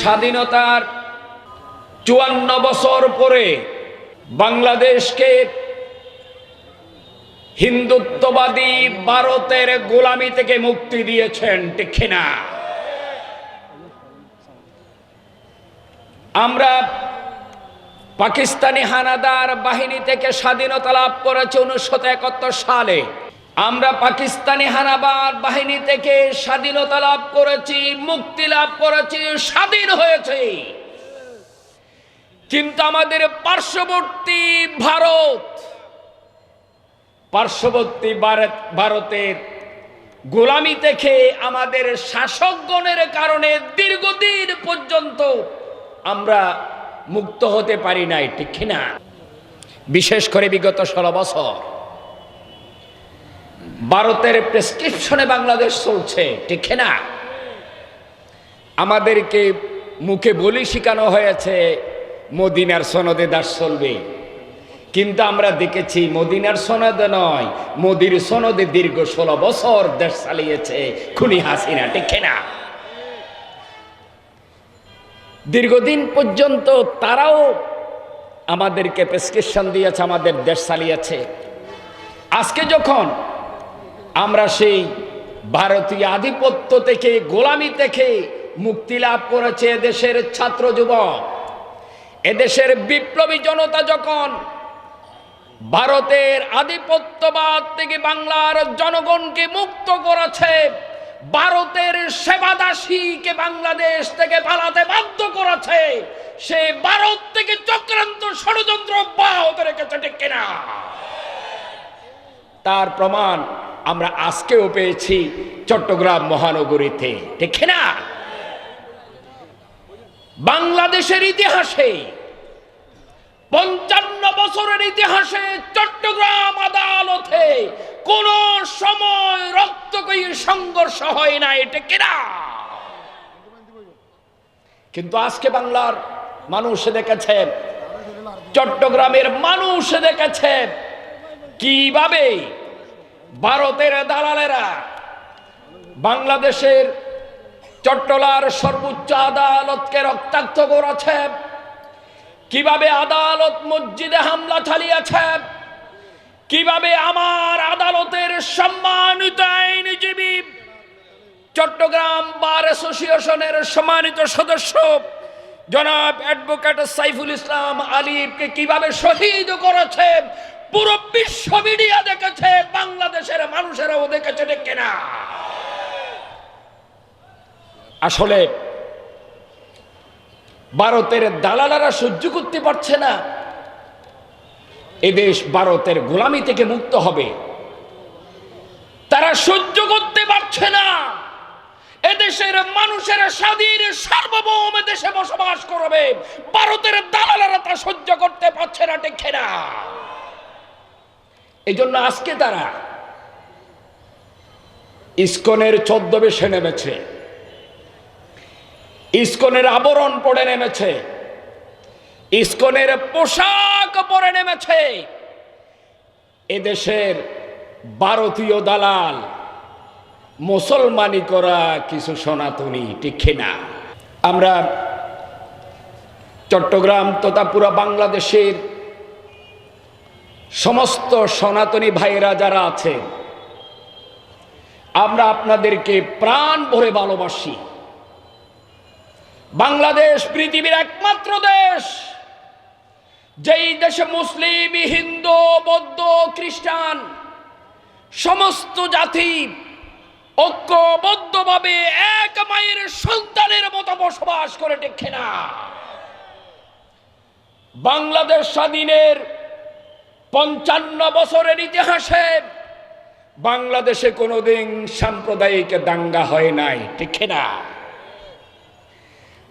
স্বাধীনতার চুয়ান্ন বছর পরে বাংলাদেশকে হিন্দুত্ববাদী ভারতের গোলামি থেকে মুক্তি দিয়েছেন, ঠিক না আমরা পাকিস্তানি হানাদার বাহিনী থেকে স্বাধীনতা লাভ করেছে উনিশশো সালে। আমরা পাকিস্তানি হানাবার বাহিনী থেকে স্বাধীনতা লাভ করেছি, মুক্তি লাভ করেছি, স্বাধীন হয়েছে। কিন্তু আমাদের পার্শ্ববর্তী ভারত পার্শ্ববর্তী ভারত, ভারতের গোলামি থেকে আমাদের শাসকগণের কারণে দীর্ঘদিন পর্যন্ত আমরা মুক্ত হতে পারি নাই, ঠিক না বিশেষ করে বিগত ষোলো বছর। ভারতের প্রেসক্রিপশনে বাংলাদেশ চলছে, ঠিক না? আমাদেরকে মুখে বলি শেখানো হয়েছে, মদিনার সনদে দাস চলবে। কিন্তু আমরা দেখেছি মদিনার সনদে নয়, মোদির সনদে দীর্ঘ ষোলো বছর দেশ চালিয়েছে খুনি হাসিনা, ঠিক না? দীর্ঘদিন পর্যন্ত তারাও আমাদেরকে প্রেসক্রিপশন দিয়েছে, আমাদের দেশ চালিয়েছে। আজকে যখন আমরা সেই ভারতীয় আধিপত্য থেকে, গোলামি থেকে মুক্তি লাভ করেছে এদেশের ছাত্র যুবক। এদেশের বিপ্লবী জনতা যখন ভারতের আধিপত্যবাদ থেকে বাংলার জনগণকে মুক্ত করেছে, ভারতের সেবাদাসীকে বাংলাদেশ থেকে পালাতে বাধ্য করেছে, সে ভারত থেকে চক্রান্ত ষড়যন্ত্র অব্যাহত রেখেছে, ঠিক কিনা? তার প্রমাণ আমরা আজকেও পেয়েছি চট্টগ্রাম মহানগরীতে। ঠিক না? বাংলাদেশের ইতিহাসে পঞ্চান্ন বছরের ইতিহাসে চট্টগ্রাম আদালতে কোন সময় রক্তকয়ী সংঘর্ষ হয় না এটা কেনা কিন্তু আজকে বাংলার মানুষ দেখেছে, চট্টগ্রামের মানুষ দেখেছে কীভাবে ভারতের দালালেরা বাংলাদেশের চট্টলার সর্বোচ্চ আদালতকে রক্তাক্ত করেছে। কীভাবে আদালত মসজিদে হামলা চালিয়েছে? কীভাবে আমার আদালতের সম্মানিত আইনজীবী চট্টগ্রাম বার অ্যাসোসিয়েশনের সম্মানিত সদস্য জনাব অ্যাডভোকেট সাইফুল ইসলাম আলিফকে কীভাবে শহীদ করেছে? পুরো বিশ্ব মিডিয়া দেখেছে, বাংলাদেশের মানুষেরাও দেখেছে দেখে না আসলে ভারতের দালালারা সহ্য করতে পারছে না। এদেশ ভারতের গোলামি থেকে মুক্ত হবে। তারা সহ্য করতে পারছে না। এদেশের মানুষের স্বাধীন, সার্বভৌম দেশে বসবাস করবে। ভারতের দালালারা তা সহ্য করতে পারছে না টেকে এই জন্য আজকে তারা ইস্কনের ছদ্মবেশে নেমেছে। ইস্কনের আবরণ পড়ে নেমেছে। ইস্কনের পোশাক পরে নেমেছে। এদেশের ভারতীয় দালাল, মুসলমানি করা কিছু সনাতনী ঠিক না। আমরা চট্টগ্রাম তথা পুরো বাংলাদেশের সমস্ত সনাতনী ভাইয়েরা যারা আছে, আমরা আপনাদেরকে প্রাণ ভরে ভালোবাসি। বাংলাদেশ পৃথিবীর একমাত্র দেশ, যেই দেশে মুসলিম, হিন্দু, বৌদ্ধ, খ্রিস্টান, সমস্ত জাতি ঐক্যবদ্ধভাবে এক মায়ের সন্তানের মতো বসবাস করে দেখে না বাংলাদেশ স্বাধীনের পঞ্চান্ন বছরের ইতিহাসে বাংলাদেশে কোনোদিন সাম্প্রদায়িক দাঙ্গা হয় নাই ঠিক না